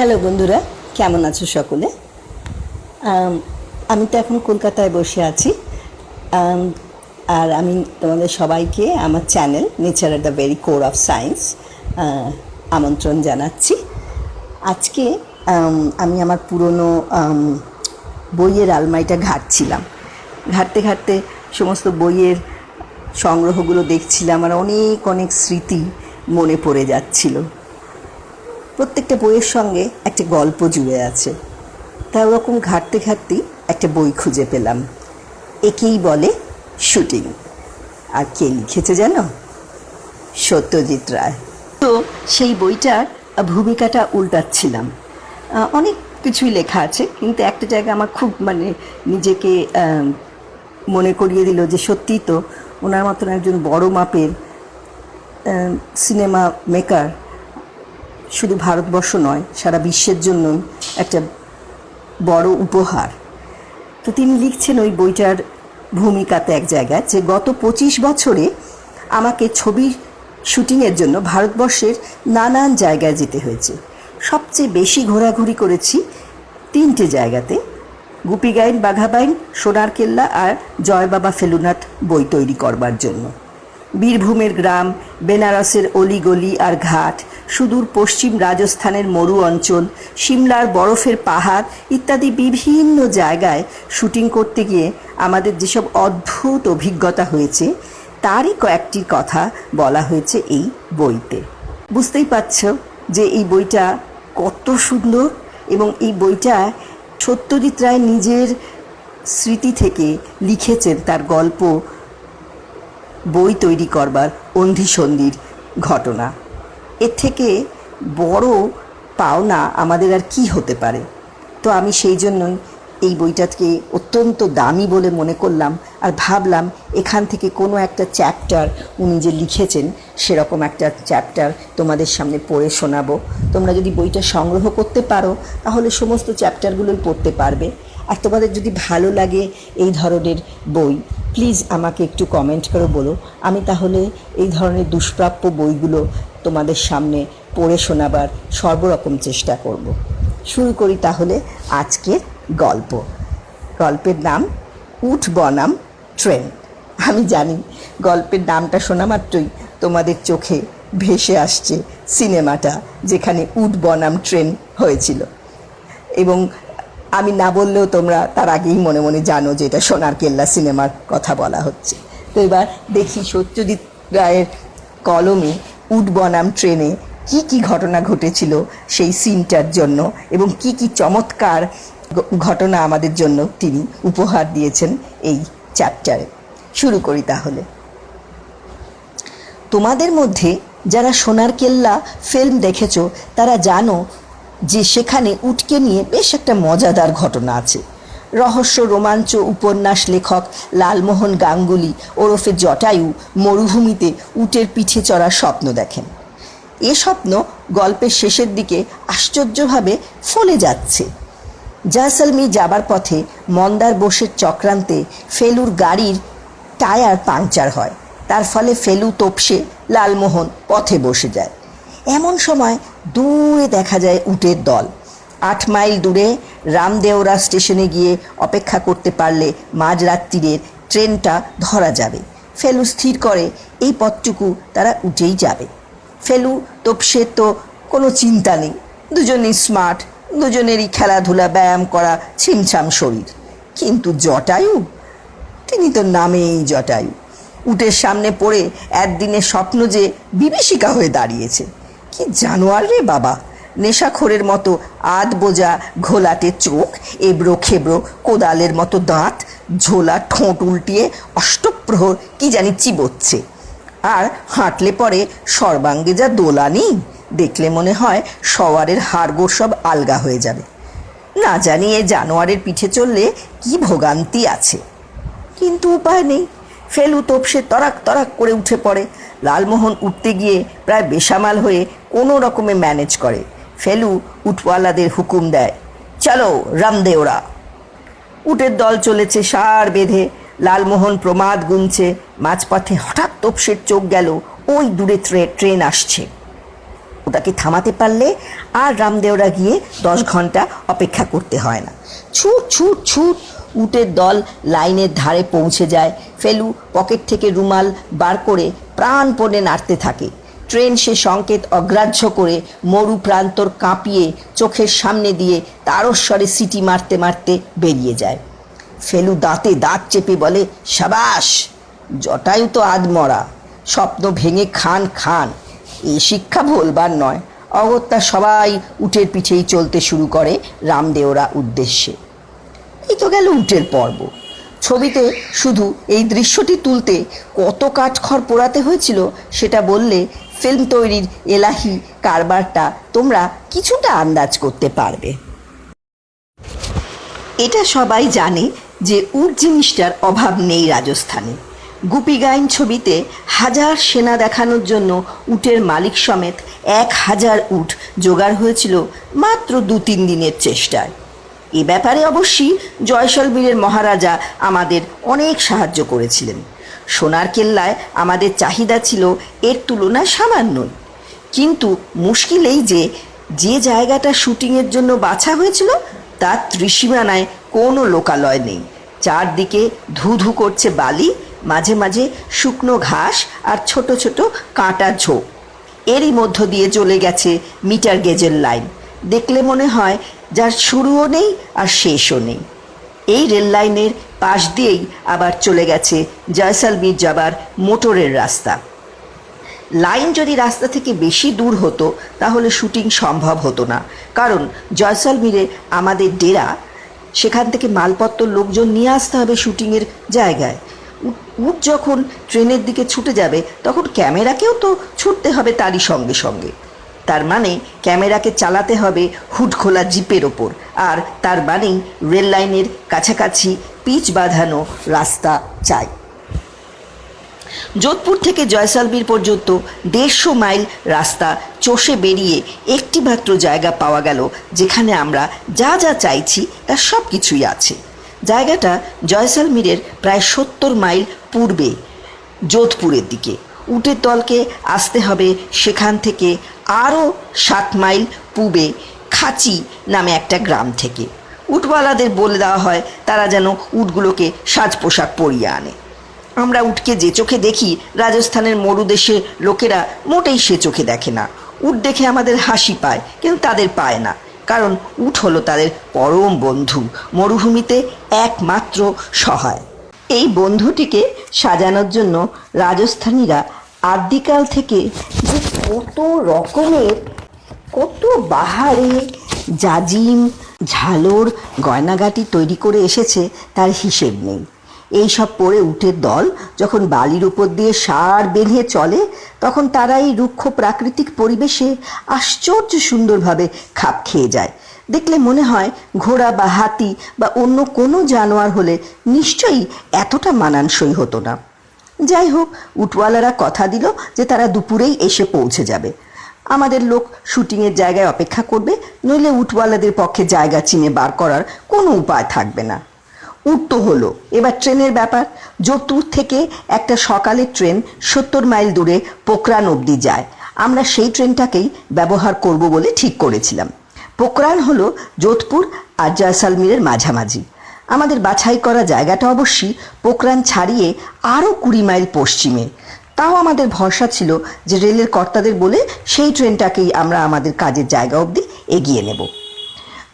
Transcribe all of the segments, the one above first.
Hello বন্ধুরা, কেমন আছো সকলে? আমি তো এখন কলকাতায় বসে আছি। আর আমি তোমাদের সবাইকে আমার channel nature at the very core of science আমন্ত্রণ জানাচ্ছি। আজকে, আমি আমার পুরনো বইয়ের আলমারিটা ঘাটছিলাম। ঘাটতে ঘাটতে সমস্ত বইয়ের সংগ্রহগুলো দেখছিলাম আর অনেক অনেক স্মৃতি মনে পড়ে যাচ্ছিল। প্রত্যেকটা বইয়ের সঙ্গে একটা গল্প জুড়ে আছে। তা ওরকম ঘাটতে ঘাটতেই একটা বই খুঁজে পেলাম। একেই বলে শুটিং। আর কে লিখেছে জানো? সত্যজিৎ রায়। তো সেই বইটার ভূমিকাটা উল্টাচ্ছিলাম। অনেক কিছুই লেখা আছে, কিন্তু একটা জায়গা আমার খুব মানে নিজেকে মনে করিয়ে দিল যে সত্যিই তো ওনার মতন একজন বড় মাপের সিনেমা মেকার শুধু ভারতবর্ষ নয়, সারা বিশ্বের জন্যই একটা বড় উপহার। তো তিনি লিখছেন ওই বইটার ভূমিকাতে এক জায়গায় যে, গত পঁচিশ বছরে আমাকে ছবি শুটিংয়ের জন্য ভারতবর্ষের নানান জায়গায় যেতে হয়েছে। সবচেয়ে বেশি ঘোরাঘুরি করেছি তিনটে জায়গাতে গুপিগাইন বাঘাবাইন সোনার কেল্লা আর জয় বাবা ফেলুনাথ বই তৈরি করবার জন্য। বীরভূমের গ্রাম, বেনারসের অলিগলি আর ঘাট, সুদূর পশ্চিম রাজস্থানের মরু অঞ্চল সিমলার বরফের পাহাড় ইত্যাদি বিভিন্ন জায়গায় শুটিং করতে গিয়ে আমাদের যেসব অদ্ভুত অভিজ্ঞতা হয়েছে, তারই কয়েকটির কথা বলা হয়েছে এই বইতে। বুঝতেই পারছ যে এই বইটা কত সুন্দর এবং এই বইটা সত্যজিৎ রায় নিজের স্মৃতি থেকে লিখেছেন তার গল্প বই তৈরি করবার অন্ধিসন্ধির ঘটনা। এর থেকে বড় পাওনা আমাদের আর কি হতে পারে? তো আমি সেই জন্যই এই বইটাকে অত্যন্ত দামি বলে মনে করলাম আর ভাবলাম এখান থেকে কোনো একটা চ্যাপ্টার উনি যে লিখেছেন সেরকম একটা চ্যাপ্টার তোমাদের সামনে পড়ে শোনাবো। তোমরা যদি বইটা সংগ্রহ করতে পারো, তাহলে সমস্ত চ্যাপ্টারগুলোই পড়তে পারবে। আর তোমাদের যদি ভালো লাগে এই ধরনের বই প্লিজ আমাকে একটু কমেন্ট করে, বলো। আমি তাহলে এই ধরনের দুষ্প্রাপ্য বইগুলো তোমাদের সামনে পড়ে শোনাবার সর্বরকম চেষ্টা করব। শুরু করি তাহলে আজকের গল্প। গল্পের নাম উঠ বনাম ট্রেন। আমি জানি গল্পের নামটা শোনা মাত্রই তোমাদের চোখে ভেসে আসছে সিনেমাটা, যেখানে উড বনাম ট্রেন হয়েছিল। এবং আমি না বললেও তোমরা তার আগেই মনে মনে জানো যে এটা সোনার কেল্লা সিনেমার কথা বলা হচ্ছে। তো এবার দেখি সত্যজিৎ রায়ের কলমে উড বনাম ট্রেনে কি কি ঘটনা ঘটেছিল সেই সিনটার জন্য এবং কি কি চমৎকার ঘটনা আমাদের জন্য তিনি উপহার দিয়েছেন এই চ্যাপ্টারে। শুরু করি তাহলে। তোমাদের মধ্যে যারা সোনার কেল্লা ফিল্ম দেখেছ, তারা জানো যে সেখানে উটকে নিয়ে বেশ একটা মজাদার ঘটনা আছে। রহস্য, রোমাঞ্চ, উপন্যাস লেখক লালমোহন গাঙ্গুলি ওরফে জটায়ু মরুভূমিতে উটের পিঠে চড়ার স্বপ্ন দেখেন। এ স্বপ্ন গল্পের শেষের দিকে আশ্চর্যভাবে ফলে যাচ্ছে। জয়সলমি যাবার পথে মন্দার বোসের চক্রান্তে ফেলুর গাড়ির টায়ার পাংচার হয়। তার ফলে ফেলু তোপসে লালমোহন পথে বসে যায়। এমন সময় দূরে দেখা যায় উটের দল। আট মাইল দূরে রামদেওরা স্টেশনে গিয়ে অপেক্ষা করতে পারলে মাঝরাত্রিরের ট্রেনটা ধরা যাবে। ফেলু স্থির করে, এই পথটুকু তারা উঠেই যাবে। ফেলু তোপসের তো কোনো চিন্তা নেই। দুজনেই স্মার্ট দুজনেরই খেলাধুলা, ব্যায়াম করা, ছিমছাম শরীর। কিন্তু জটায়ু? তিনি তো নামেই জটায়ু। উটের সামনে পড়ে একদিনের স্বপ্ন যে বিভীষিকা হয়ে দাঁড়িয়েছে। কি জানোয়ার রে বাবা? নেশাখোরের মতো আধ বোঝা ঘোলাটে চোখ, এবড়ো খেবড়ো কোদালের মতো দাঁত, ঝোলা ঠোঁট উল্টিয়ে অষ্টপ্রহর কি জানি চিবোচ্ছে। আর হাঁটলে পরে সর্বাঙ্গে যা দোলানি দেখলে মনে হয় সওয়ারের হাড়গোড় সব আলগা হয়ে যাবে। না জানি এ জানোয়ারের পিঠে চললে কি ভোগান্তি আছে। কিন্তু উপায় নেই। ফেলু তোপসে তরাক তরাক করে উঠে পড়ে। লালমোহন উঠতে গিয়ে প্রায় বেসামাল হয়ে কোনো রকমে ম্যানেজ করে। ফেলু উঠওয়ালাদের হুকুম দেয়, চলো, রামদেওরা। উটের দল চলেছে সার বেঁধে। লালমোহন প্রমাদ গুনছে। মাঝপথে হঠাৎ তোপসের চোখ গেল, ওই দূরে ট্রে- ট্রেন আসছে। ওটাকে থামাতে পারলে আর রামদেওরা গিয়ে দশ ঘণ্টা অপেক্ষা করতে হয় না। ছুট ছুট ছুট উটের দল লাইনের ধারে পৌঁছে যায়। ফেলু পকেট থেকে রুমাল বার করে প্রাণপণে নাড়তে থাকে। ট্রেন সে সংকেত অগ্রাহ্য করে মরু প্রান্তর কাঁপিয়ে চোখের সামনে দিয়ে তারস্বরে সিটি মারতে মারতে বেরিয়ে যায়। ফেলু দাঁতে দাঁত চেপে বলে, সাবাস, জটায়ু তো আধমরা স্বপ্ন ভেঙে খান খান। এ শিক্ষা ভুলবার নয়। অগত্যা সবাই উটের পিঠেই চলতে শুরু করে রামদেওরা উদ্দেশ্যে। এই তো গেল উটের পর্ব। ছবিতে শুধু এই দৃশ্যটি তুলতে কত কাঠখড় পোড়াতে হয়েছিল সেটা বললে ফিল্ম তৈরির এলাহি কারবারটা তোমরা কিছুটা আন্দাজ করতে পারবে। এটা সবাই জানে যে উট জিনিসটার অভাব নেই রাজস্থানে। গুপি গাইন ছবিতে হাজার সেনা দেখানোর জন্য উটের মালিক সমেত এক হাজার উট জোগাড় হয়েছিল মাত্র দু তিন দিনের চেষ্টায়। এ ব্যাপারে অবশ্যই জয়সলমীরের মহারাজা আমাদের অনেক সাহায্য করেছিলেন। সোনার কেল্লায় আমাদের চাহিদা ছিল এর তুলনায় সামান্যই। কিন্তু মুশকিল এই যে যে জায়গাটা শুটিংয়ের জন্য বাছা হয়েছিল, তার ত্রিসীমানায় কোনো লোকালয় নেই। চারদিকে ধু ধু করছে বালি, মাঝে মাঝে শুকনো ঘাস আর ছোট ছোট কাঁটা ঝোপ। এরই মধ্য দিয়ে চলে গেছে মিটার গেজের লাইন। দেখলে মনে হয় যার শুরুও নেই আর শেষও নেই। এই রেল লাইনের পাশ দিয়েই আবার চলে গেছে জয়সালমীর যাবার মোটরের রাস্তা। লাইন যদি রাস্তা থেকে বেশি দূর হতো, তাহলে শুটিং সম্ভব হতো না। কারণ জয়সলমীরে আমাদের ডেরা, সেখান থেকে মালপত্র লোকজন নিয়ে আসতে হবে শুটিংয়ের জায়গায়। উট যখন ট্রেনের দিকে ছুটে যাবে, তখন ক্যামেরাকেও তো ছুটতে হবে তারই সঙ্গে সঙ্গে। তার মানে ক্যামেরাকে চালাতে হবে হুড খোলা জিপের ওপর। আর তার মানেই রেল লাইনের কাছাকাছি পিচ বাঁধানো রাস্তা চাই। যোধপুর থেকে জয়সালমীর পর্যন্ত দেড়শো মাইল রাস্তা চষে বেরিয়ে একটি মাত্র জায়গা পাওয়া গেল, যেখানে আমরা যা যা চাইছি তার সব কিছুই আছে। জায়গাটা জয়সালমীরের প্রায় সত্তর মাইল পূর্বে যোধপুরের দিকে। উটের দলকে আসতে হবে সেখান থেকে আরও সাত মাইল পূবে খাচি নামে একটা গ্রাম থেকে। উটওয়ালাদের বলে দেওয়া হয়, তারা যেন উটগুলোকে সাজ পোশাক পরিয়ে আনে। আমরা উটকে যে চোখে দেখি, রাজস্থানের মরুদেশে লোকেরা মোটেই সে চোখে দেখে না। উট দেখে আমাদের হাসি পায়, কিন্তু তাদের পায় না। কারণ উট হলো তাদের পরম বন্ধু, মরুভূমিতে একমাত্র সহায়। এই বন্ধুটিকে সাজানোর জন্য রাজস্থানীরা আদিকাল থেকে যে কত রকমের, কত বাহারে জাজিম ঝালর গয়নাগাটি তৈরি করে এসেছে, তার হিসেব নেই। এই সব পরে উটের দল যখন বালির উপর দিয়ে সার বেঁধে চলে, তখন তারা এই রুক্ষ প্রাকৃতিক পরিবেশে আশ্চর্য সুন্দরভাবে খাপ খেয়ে যায়। দেখলে মনে হয় ঘোড়া বা হাতি বা অন্য কোনো জানোয়ার হলে নিশ্চয়ই এতটা মানানসই হতো না। যাই হোক উটওয়ালারা কথা দিল যে তারা দুপুরেই এসে পৌঁছে যাবে। আমাদের লোক শুটিংয়ের জায়গায় অপেক্ষা করবে, নইলে উটওয়ালাদের পক্ষে জায়গা চিনে বার করার কোনো উপায় থাকবে না। উট হলো, এবার ট্রেনের ব্যাপার। যোধপুর থেকে একটা সকালের ট্রেন সত্তর মাইল দূরে পোকরান অবধি যায়। আমরা সেই ট্রেনটাকেই ব্যবহার করব বলে ঠিক করেছিলাম। পোকরান হলো যোধপুর আর জয়সালমীরের মাঝামাঝি। আমাদের বাছাই করা জায়গাটা অবশ্যই পোকরান ছাড়িয়ে আরও কুড়ি মাইল পশ্চিমে। তাও আমাদের ভরসা ছিল যে রেলের কর্তাদের বলে সেই ট্রেনটাকেই আমরা আমাদের কাজের জায়গা অবধি এগিয়ে নেব।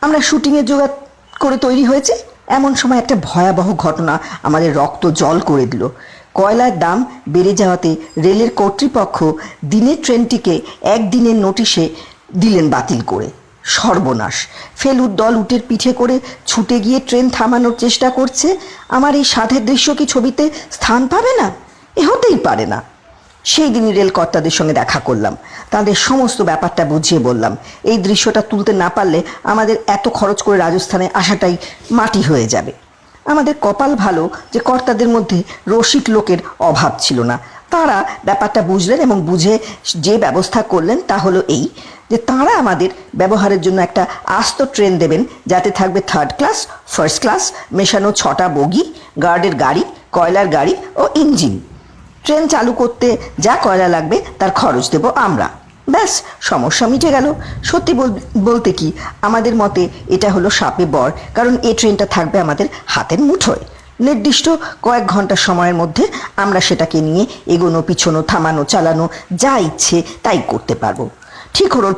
আমরা শুটিংয়ের জোগাড় করে তৈরি হয়েছে। এমন সময় একটা ভয়াবহ ঘটনা আমাদের রক্ত জল করে দিল। কয়লার দাম বেড়ে যাওয়াতে রেলের কর্তৃপক্ষ দিনের ট্রেনটিকে একদিনের নোটিশে দিলেন বাতিল করে। সর্বনাশ। ফেলুর দল উটের পিঠে করে ছুটে গিয়ে ট্রেন থামানোর চেষ্টা করছে। আমার এই সাধের দৃশ্য কি ছবিতে স্থান পাবে না? এ হতেই পারে না। সেই দিনই রেলকর্তাদের সঙ্গে দেখা করলাম। তাদের সমস্ত ব্যাপারটা বুঝিয়ে বললাম। এই দৃশ্যটা তুলতে না পারলে আমাদের এত খরচ করে রাজস্থানে আসাটাই মাটি হয়ে যাবে। আমাদের কপাল ভালো যে কর্তাদের মধ্যে রসিক লোকের অভাব ছিল না। তারা ব্যাপারটা বুঝলেন এবং বুঝে যে ব্যবস্থা করলেন তা হলো এই। যে তাঁরা আমাদের ব্যবহারের জন্য একটা আস্ত ট্রেন দেবেন, যাতে থাকবে থার্ড ক্লাস ফার্স্ট ক্লাস মেশানো ছটা বগি গার্ডের গাড়ি, কয়লার গাড়ি ও ইঞ্জিন ট্রেন চালু করতে যা কয়লা লাগবে তার খরচ দেব আমরা। ব্যাস, সমস্যা মিটে গেল। সত্যি বল- বলতে কি, আমাদের মতে এটা হলো সাপে বর, কারণ এই ট্রেনটা থাকবে আমাদের হাতের মুঠোয়। নির্দিষ্ট কয়েক ঘণ্টা সময়ের মধ্যে আমরা সেটাকে নিয়ে এগোনো, পিছনো, থামানো, চালানো, যা ইচ্ছে তাই করতে পারব। ঠিক হলো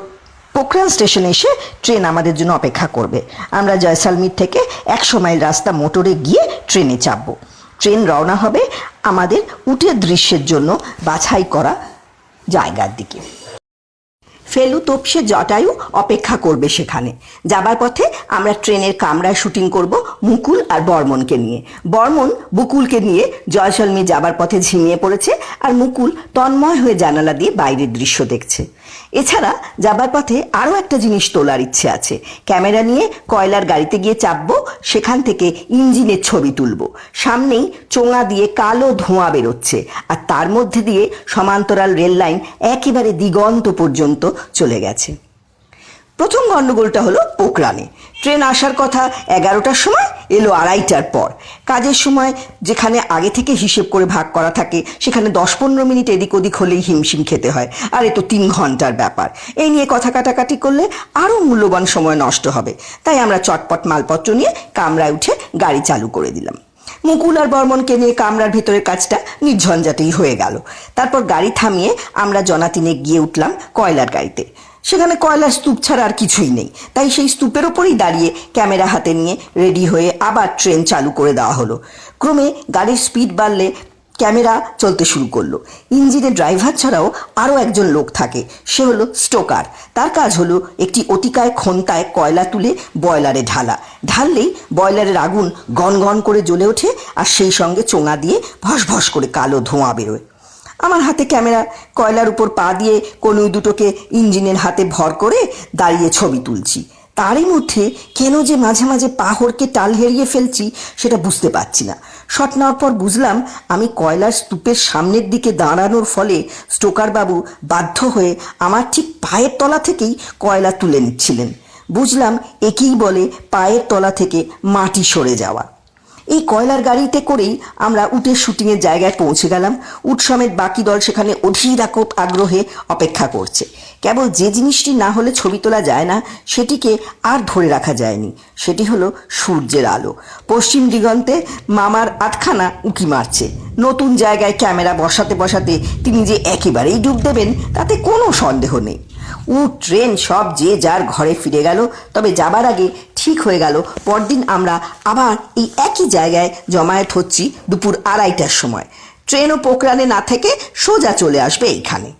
পোখরান স্টেশনে এসে ট্রেন আমাদের জন্য অপেক্ষা করবে। আমরা জয়সালমির থেকে একশো মাইল রাস্তা মোটরে গিয়ে ট্রেনে চাপবো। ট্রেন রওনা হবে আমাদের উটের দৃশ্যের জন্য বাছাই করা জায়গার দিকে। ফেলু তোপসে জটায়ু অপেক্ষা করবে সেখানে। যাবার পথে আমরা ট্রেনের কামরায় শুটিং করব মুকুল আর বর্মনকে নিয়ে। বর্মন বুকুলকে নিয়ে জয়সলমী যাবার পথে ঝিমিয়ে পড়েছে আর মুকুল তন্ময় হয়ে জানালা দিয়ে বাইরের দৃশ্য দেখছে। এছাড়া যাবার পথে আরও একটা জিনিস তোলার ইচ্ছে আছে। ক্যামেরা নিয়ে কয়লার গাড়িতে গিয়ে চাপবো, সেখান থেকে ইঞ্জিনের ছবি তুলবো। সামনেই চোঙা দিয়ে কালো ধোঁয়া বেরোচ্ছে আর তার মধ্যে দিয়ে সমান্তরাল রেল লাইন একেবারে দিগন্ত পর্যন্ত চলে গেছে। প্রথম গন্ডগোলটা হলো পোকরানে ট্রেন আসার কথা এগারোটার সময় এলো আড়াইটার পর। কাজের সময় যেখানে আগে থেকে হিসেব করে ভাগ করা থাকে, সেখানে দশ পনেরো মিনিট এদিক ওদিক হলেই হিমশিম খেতে হয়। আর এ তো তিন ঘণ্টার ব্যাপার। এই নিয়ে কথা কাটাকাটি করলে আরও মূল্যবান সময় নষ্ট হবে। তাই আমরা চটপট মালপত্র নিয়ে কামরায় উঠে গাড়ি চালু করে দিলাম। মুকুল আর বর্মনকে নিয়ে কামরার ভেতরের কাজটা নির্ঝঞ্ঝাটেই হয়ে গেল। তারপর গাড়ি থামিয়ে আমরা জনাতিনে গিয়ে উঠলাম কয়লার গাড়িতে। সেখানে কয়লার স্তূপ ছাড়া আর কিছুই নেই। তাই সেই স্তূপের ওপরেই দাঁড়িয়ে ক্যামেরা হাতে নিয়ে রেডি হয়ে আবার ট্রেন চালু করে দেওয়া হলো। ক্রমে গাড়ির স্পিড বাড়লে ক্যামেরা চলতে শুরু করল। ইঞ্জিনের ড্রাইভার ছাড়াও আরও একজন লোক থাকে, সে হলো স্টোকার। তার কাজ হলো একটি অতিকায় খন্তায় কয়লা তুলে বয়লারে ঢালা। ঢাললেই বয়লারের আগুন গনগন করে জ্বলে ওঠে আর সেই সঙ্গে চোঙা দিয়ে ভস ভস করে কালো ধোঁয়া বেরোয়। আমার হাতে ক্যামেরা, কয়লার উপর পা দিয়ে কোনো দুটোকে ইঞ্জিনের হাতে ভর করে দাঁড়িয়ে ছবি তুলছি। তারই মধ্যে কেন যে মাঝে মাঝে পা হড়কে টাল হেরিয়ে ফেলছি, সেটা বুঝতে পারছি না। শট নেওয়ার পর বুঝলাম আমি কয়লার স্তূপের সামনের দিকে দাঁড়ানোর ফলে স্টোকারবাবু বাধ্য হয়ে আমার ঠিক পায়ের তলা থেকেই কয়লা তুলে নিচ্ছিলেন। বুঝলাম একেই বলে পায়ের তলা থেকে মাটি সরে যাওয়া। এই কয়লার গাড়িতে করেই আমরা উটের শুটিংয়ের জায়গায় পৌঁছে গেলাম। উট সমেত বাকি দল সেখানে অধীর আগ্রহে অপেক্ষা করছে। কেবল যে জিনিসটি না হলে ছবি তোলা যায় না, সেটিকে আর ধরে রাখা যায়নি। সেটি হলো সূর্যের আলো। পশ্চিম দিগন্তে মামার আটখানা উকি মারছে। নতুন জায়গায় ক্যামেরা বসাতে বসাতে তিনি যে একেবারেই ডুব দেবেন, তাতে কোনো সন্দেহ নেই। উ ট্রেন সব যে যার ঘরে ফিরে গেল, তবে যাবার আগে ঠিক হয়ে গেল, পরদিন আমরা আবার এই একই জায়গায় জমায়েত হচ্ছি দুপুর আড়াইটার সময়। ট্রেন ও পোকরানে না থেকে সোজা চলে আসবে এইখানে।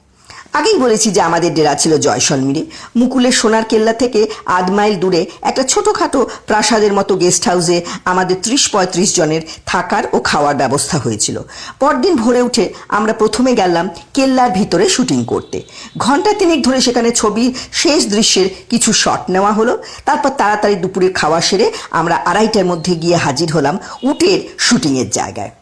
আগেই বলেছি যে আমাদের ডেরা ছিল জয়সলমিরে। মুকুলের সোনার কেল্লা থেকে আধ মাইল দূরে একটা ছোটোখাটো প্রাসাদের মতো গেস্ট হাউসে আমাদের ত্রিশ পঁয়ত্রিশ জনের থাকার ও খাওয়ার ব্যবস্থা হয়েছিল। পরদিন ভোরে উঠে আমরা প্রথমে গেলাম কেল্লার ভিতরে শুটিং করতে। ঘণ্টা তিনেক ধরে সেখানে ছবির শেষ দৃশ্যের কিছু শট নেওয়া হলো। তারপর তাড়াতাড়ি দুপুরের খাওয়া সেরে আমরা আড়াইটার মধ্যে গিয়ে হাজির হলাম উটের শুটিংয়ের জায়গায়।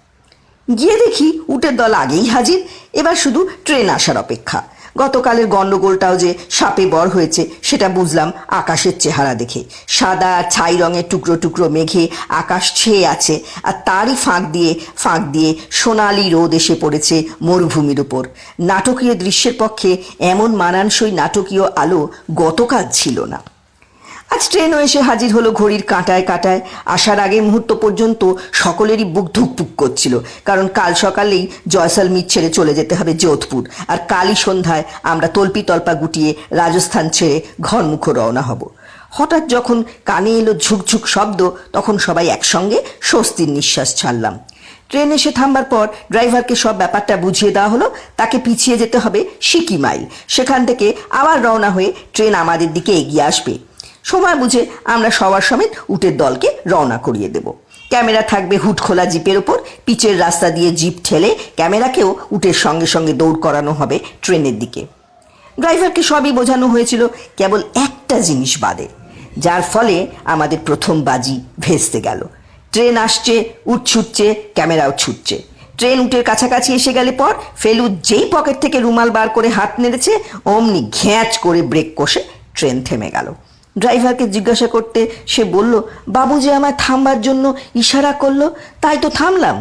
গিয়ে দেখি উটের দল আগেই হাজির, এবার শুধু ট্রেন আসার অপেক্ষা। গতকালের গণ্ডগোলটাও যে সাপে বর হয়েছে, সেটা বুঝলাম আকাশের চেহারা দেখে। সাদা ছাই রঙের টুকরো টুকরো মেঘে আকাশ ছেয়ে আছে, আর তারই ফাঁক দিয়ে ফাঁক দিয়ে সোনালি রোদ এসে পড়েছে মরুভূমির উপর। নাটকীয় দৃশ্যের পক্ষে এমন মানানসই নাটকীয় আলো গতকাল ছিল না। আজ ট্রেনও এসে হাজির হলো ঘড়ির কাঁটায় কাঁটায়। আসার আগে মুহূর্ত পর্যন্ত সকলেরই বুক ধুকপুক করছিল, কারণ কাল সকালেই জয়সালমীর ছেড়ে চলে যেতে হবে যোধপুর। আর কালই সন্ধ্যায় আমরা তল্পি তল্পা গুটিয়ে রাজস্থান ছেড়ে ঘরমুখো রওনা হব। হঠাৎ যখন কানে এলো ঝুকঝুক শব্দ, তখন সবাই একসঙ্গে স্বস্তির নিঃশ্বাস ছাড়লাম। ট্রেন এসে থামবার পর ড্রাইভারকে সব ব্যাপারটা বুঝিয়ে দেওয়া হলো, তাকে পিছিয়ে যেতে হবে সিকি মাইল সেখান থেকে আবার রওনা হয়ে ট্রেন আমাদের দিকে এগিয়ে আসবে। সময় বুঝে আমরা সবার সমেত উটের দলকে রওনা করিয়ে দেব। ক্যামেরা থাকবে হুট খোলা জিপের ওপর। পিচের রাস্তা দিয়ে জিপ ঠেলে ক্যামেরাকেও উটের সঙ্গে সঙ্গে দৌড় করানো হবে ট্রেনের দিকে। ড্রাইভারকে সবই বোঝানো হয়েছিল, কেবল একটা জিনিস বাদে, যার ফলে আমাদের প্রথম বাজি ভেস্তে গেল। ট্রেন আসছে, উট ছুটছে, ক্যামেরাও ছুটছে। ট্রেন উটের কাছাকাছি এসে গেলে পর ফেলু যেই পকেট থেকে রুমাল বার করে হাত নেড়েছে, অমনি ঘ্যাঁচ করে ব্রেক কষে ট্রেন থেমে গেল। ড্রাইভারকে জিজ্ঞাসা করতে সে বলল, বাবু যে আমায় থামবার জন্য ইশারা করল, তাই তো থামলাম।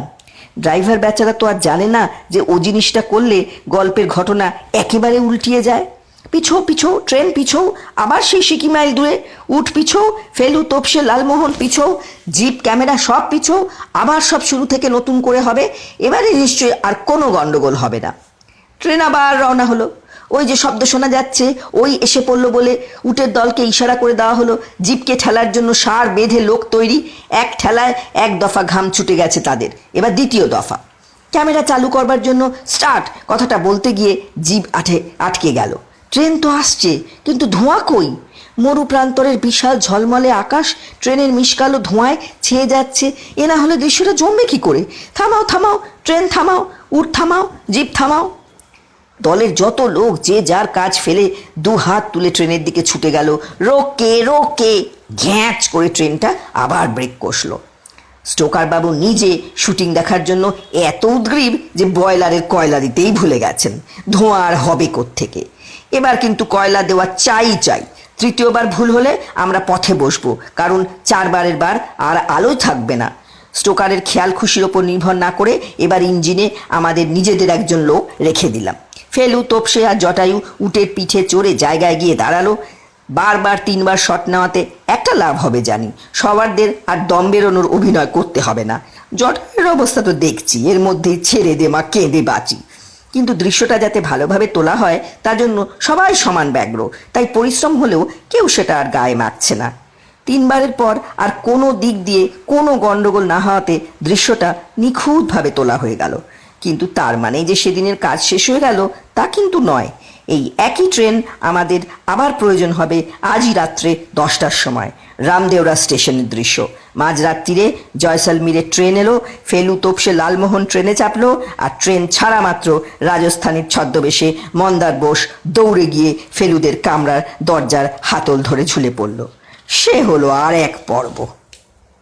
ড্রাইভার বেচারা তো আর জানে না যে ও জিনিসটা করলে গল্পের ঘটনা একেবারে উল্টিয়ে যায়। পিছো পিছো, ট্রেন পিছো, আবার সেই সিকি মাইল দূরে, উঠ পিছো, ফেলু, তোপসে, লালমোহন পিছো, জিপ, ক্যামেরা সব পিছো, আবার সব শুরু থেকে নতুন করে হবে, এবারে নিশ্চয়ই আর কোনো গন্ডগোল হবে না। ট্রেন আবার রওনা হলো। ওই যে শব্দ শোনা যাচ্ছে, ওই এসে পড়ল বলে উটের দলকে ইশারা করে দেওয়া হলো। জিপকে ঠেলার জন্য সার বেঁধে লোক তৈরি। এক ঠেলায় এক দফা ঘাম ছুটে গেছে তাদের। এবার দ্বিতীয় দফা। ক্যামেরা চালু করবার জন্য স্টার্ট কথাটা বলতে গিয়ে জিপ আঠে আটকে গেল। ট্রেন তো আসছে, কিন্তু ধোঁয়া কই? মরু প্রান্তরের বিশাল ঝলমলে আকাশ, ট্রেনের মিশকালো ধোঁয়ায় ছেয়ে যাচ্ছে। এ না হলে দৃশ্যটা জমবে কি করে? থামাও থামাও, ট্রেন থামাও উঠ থামাও জিপ থামাও। দলের যত লোক যে যার কাজ ফেলে দু হাত তুলে ট্রেনের দিকে ছুটে গেল। রোকে রোকে ঘ্যাঁচ করে ট্রেনটা আবার ব্রেক কষলো। স্টোকার বাবু নিজে শুটিং দেখার জন্য এত উদ্গ্রীব যে বয়লারের কয়লা দিতেই ভুলে গেছেন। ধোঁয়া আর হবে থেকে এবার কিন্তু কয়লা দেওয়া চাই চাই। তৃতীয়বার ভুল হলে আমরা পথে বসবো, কারণ চারবারের বার আর আলোই থাকবে না। স্টোকারের খেয়াল খুশির ওপর নির্ভর না করে এবার ইঞ্জিনে আমাদের নিজেদের একজন লোক রেখে দিলাম। ফেলু, তোপসে আর জটায়ু উটের পিঠে চড়ে জায়গায় গিয়ে দাঁড়াল। বারবার তিনবার শট নেওয়াতে একটা লাভ হবে জানি, সবারদের আর দম বেরোনোর অভিনয় করতে হবে না। জটায়ুর অবস্থা তো দেখছি, এর মধ্যে ছেড়ে দে মা, কেঁদে বাঁচি। কিন্তু দৃশ্যটা যাতে ভালোভাবে তোলা হয়, তার জন্য সবাই সমান ব্যগ্র তাই পরিশ্রম হলেও কেউ সেটা আর গায়ে মাখছে না। তিনবারের পর আর কোনো দিক দিয়ে কোনো গন্ডগোল না হওয়াতে দৃশ্যটা নিখুঁতভাবে তোলা হয়ে গেল। কিন্তু তার মানে যে সেদিনের কাজ শেষ হয়ে গেল, তা কিন্তু নয়। এই একই ট্রেন আমাদের আবার প্রয়োজন হবে আজই রাত্রে দশটার সময়, রামদেওরা স্টেশনের দৃশ্য। মাঝরাত্রিরে জয়সালমীরের ট্রেন এলো, ফেলু তোপসে লালমোহন ট্রেনে চাপলো, আর ট্রেন ছাড়া মাত্র রাজস্থানের ছদ্মবেশে মন্দার বোস দৌড়ে গিয়ে ফেলুদের কামরার দরজার হাতল ধরে ঝুলে পড়ল। সে হলো আর এক পর্ব।